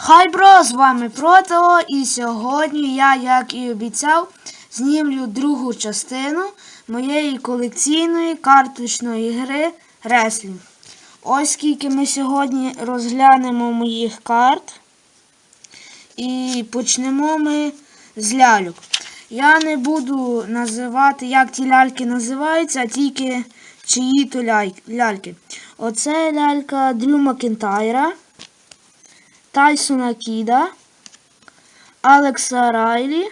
Хай бро, з вами Протео, і сьогодні я, як і обіцяв, знімлю другу частину моєї колекційної карточної гри Реслінг. Ось скільки ми сьогодні розглянемо моїх карт. І почнемо ми з ляльок. Я не буду називати, як ті ляльки називаються, а тільки чиї то ляльки. Оце лялька Дрю Макентайра. Тайсона Кіда, Алекса Райлі,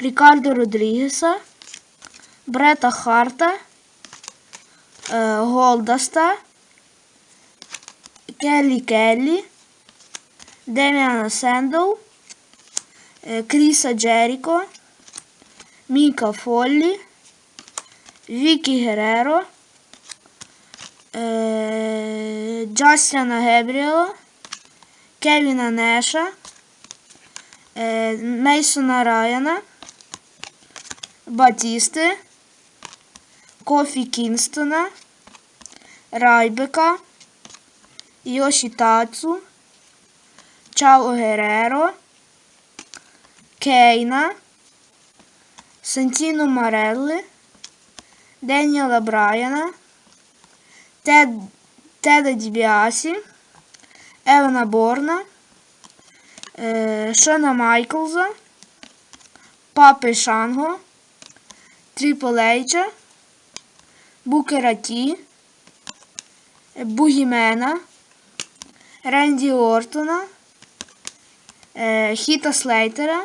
Рікардо Родрігеса, Брета Харта, е, Голдаста, Келлі Келлі, Деміана Сендоу, е, Кріса Джеріко, Міка Фоллі, Вікі Гереро, е, Джастіна Гебріела, Кевіна Неша, е, Мейсона Райана, Батісти, Кофі Кінстона, Райбека, Йоші Тацу, Чао Гереро, Кейна, Сантіно Марелли, Деніела Брайана, Теда Дібіасі, Евана Борна, е, Шона Майклза, Папи Шанго, Тріпл Ейча, Букера Ті, Бугімена, Ренді Ортона, е, Хіта Слейтера,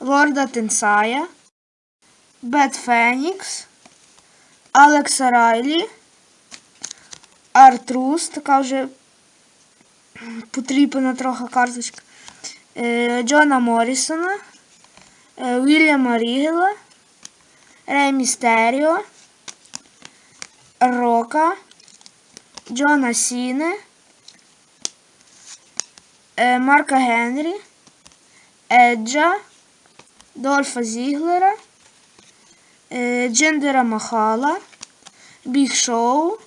Лорда Тенсая, Бет Фенікс, Алекса Райлі, Артрус, така вже потрібна трохи карточка. Е, Джона Моррісона, е, Вільяма Рігела, Рей Містеріо, Рока, Джона Сіне, Марка Генрі, Еджа, Дольфа Зіглера, е, Джендера Махала, Біг Шоу,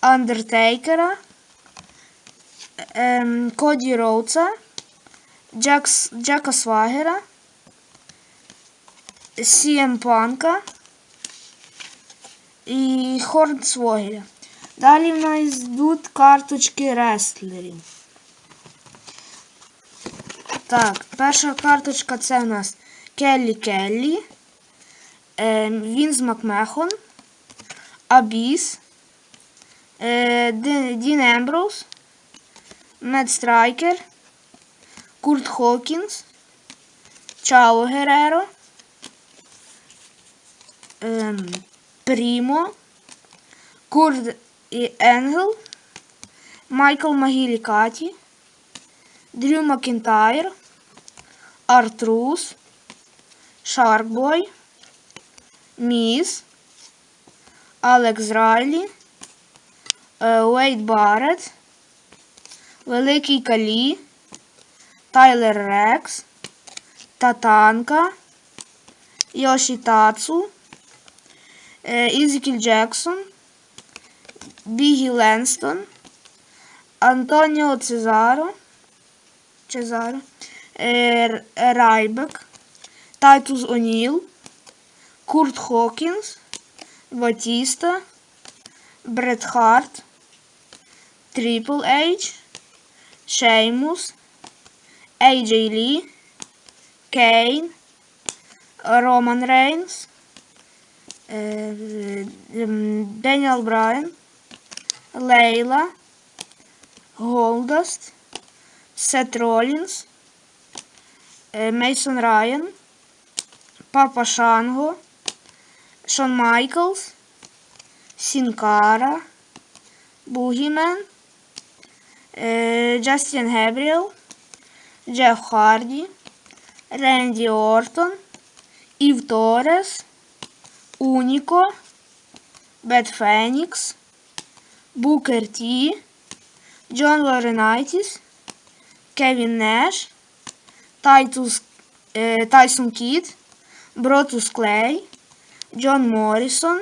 Андертейкера, ем, Коді Роуца, Джакс, Джака Свагера, Сієм Панка і Хорнсвогеля. Далі в нас йдуть карточки рестлерів. Так, перша карточка це у нас Келлі Келлі, е, Вінс Макмехон, Абіс, е, Дін Емброуз, Мед Страйкер, Курт Хокінс, Чао Гереро, ем, Прімо, Курт і Енгел, Майкл Магілікаті, Дрю Макінтайр, Артрус, Шаркбой, Міс, Алекс Райлі, Уейд Барретт, Великий Калі, Тайлер Рекс, Татанка, Йоші Тацу, е, Ізікіль Джексон, Бігі Ленстон, Антоніо Цезаро, Чезаро, е, Райбек, Тайтус Оніл, Курт Хокінс, Батіста, Брет Харт, Трипл Ейдж, Шеймус, Ейджей Лі, Кейн, Роман Рейнс, Деніел Брайан, Лейла, Голдаст, Сет Ролінс, Мейсон Райан, Папа Шанго, Шон Майклс, Сінкара, Бугімен, Джастін Гебріел, Джеф Харді, Ренді Ортон, Ів Торес, Уніко, Бет Фенікс, Букер Ті, Джон Лоренайтіс, Кевін Неш, Тайтус, е, Тайсон Кіт, Бротус Клей, Джон Моррісон,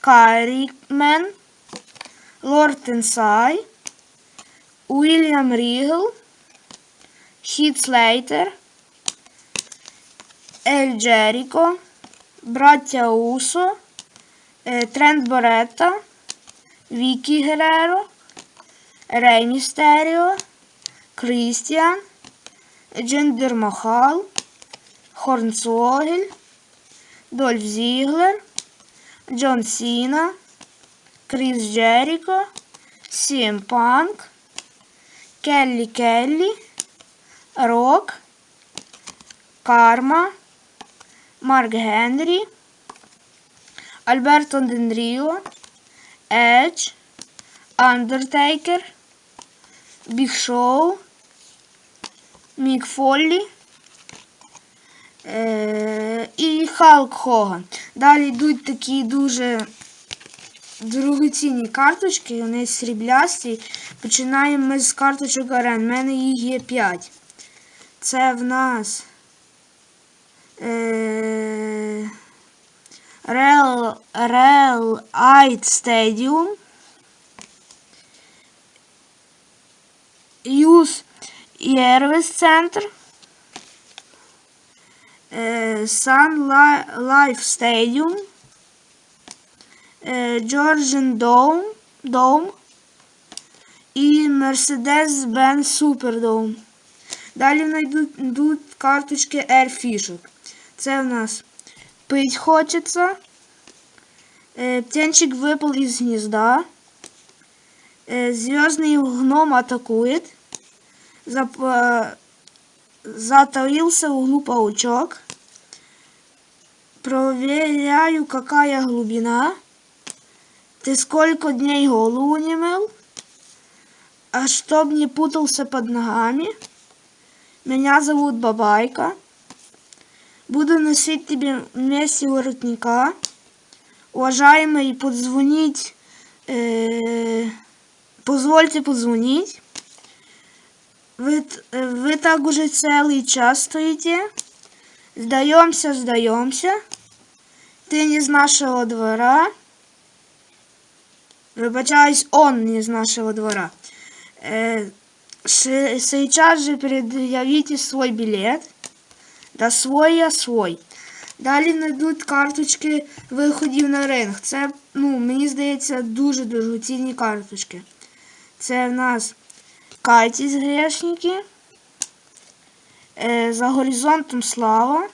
Кайрі Мен, Лорд Тенсай, Уільям Рігл, Хіт Слейтер, Ель Джеріко, Браття Усо, Трент Боретта, Вікі Гереро, Рей Містеріо, Крістіан, Джендер Махал, Хорнцогель, Дольф Зіглер, Джон Сіна, Кріс Джеріко, Сім Панк, Келлі Келлі, Рок, Карма, Марк Генрі, Альберто Дендріо, Едж, Андертейкер, Біг Шоу, Мік Фоллі е- і Халк Хоган. Далі йдуть такі дуже дорогоцінні карточки, вони сріблясті. Починаємо ми з карточок арен. У мене їх є 5. Це в нас е- Real, Ait Stadium. Юз Єрвіс Центр. е, Sun Life Stadium. е, Georgian Dome, Dome і Mercedes-Benz Superdome. Далі в нас йдуть, йдуть карточки Air Fishок. Це в нас пить хочеться. Е, Птенчик выпал из гнезда. Э, Звездный гном атакует. Зап... э, Затаился в углу паучок. Проверяю, какая глубина. Ты сколько дней голову не мыл? А чтоб не путался под ногами. Меня зовут Бабайка. Буду носить тебе вместе воротника. Уважаемый, подзвонить. Э, позвольте позвонить. Ви, т- е, ви так уже целый час стоите. Сдаемся, сдаемся. Ты не из нашего двора. Выбачаюсь, он не из нашего двора. Э, ше- сейчас же предъявите свой билет. Да свой я свой. Далі знайдуть карточки виходів на ринг. Це, ну, мені здається, дуже дорогоцінні карточки. Це в нас Кайтіс грешники. Е, за горизонтом слава.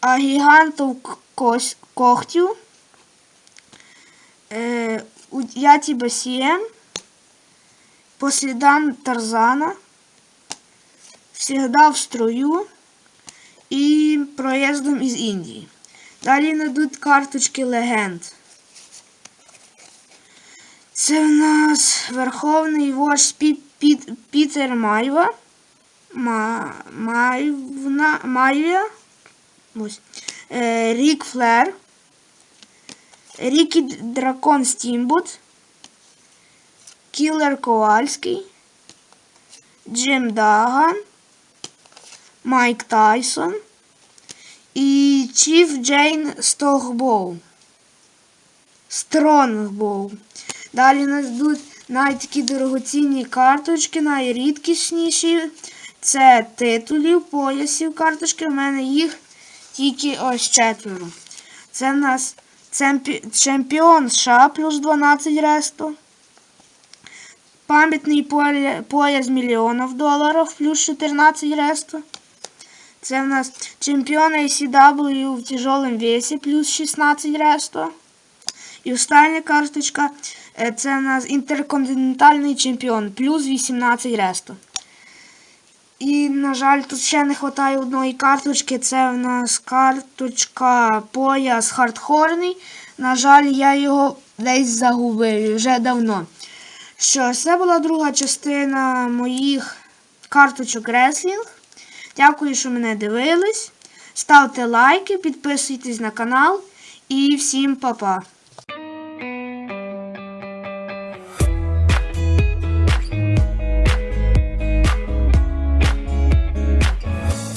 А гігантов к- кось, когтів. У- я тебе сієм. По слідам Тарзана. Всегда в строю. І проїздом із Індії. Далі надуть карточки легенд. Це в нас Верховний вождь Пі, Піт, Пітер Майва. Ма, Майвна, Майвія. Ось. Е, Рік Флер. Рікі Дракон Стімбут. Кілер Ковальський. Джим Даган. Майк Тайсон і Чіф Джейн Стогбоу. Стронгбоу. Далі нас йдуть навіть такі дорогоцінні карточки, найрідкісніші. Це титулів, поясів карточки. У мене їх тільки ось четверо. Це в нас цемпі... чемпіон США плюс 12 ресту. Пам'ятний пояс мільйонів доларів плюс 14 ресту. Це в нас чемпіон ACW в тяжелом весі плюс 16 ресту. І остання карточка е, це у нас інтерконтинентальний чемпіон плюс 18 ресту. І, на жаль, тут ще не вистачає одної карточки. Це в нас карточка пояс хардхорний. На жаль, я його десь загубив вже давно. Що, це була друга частина моїх карточок реслінг. Дякую, що мене дивились. Ставте лайки, підписуйтесь на канал і всім па-па.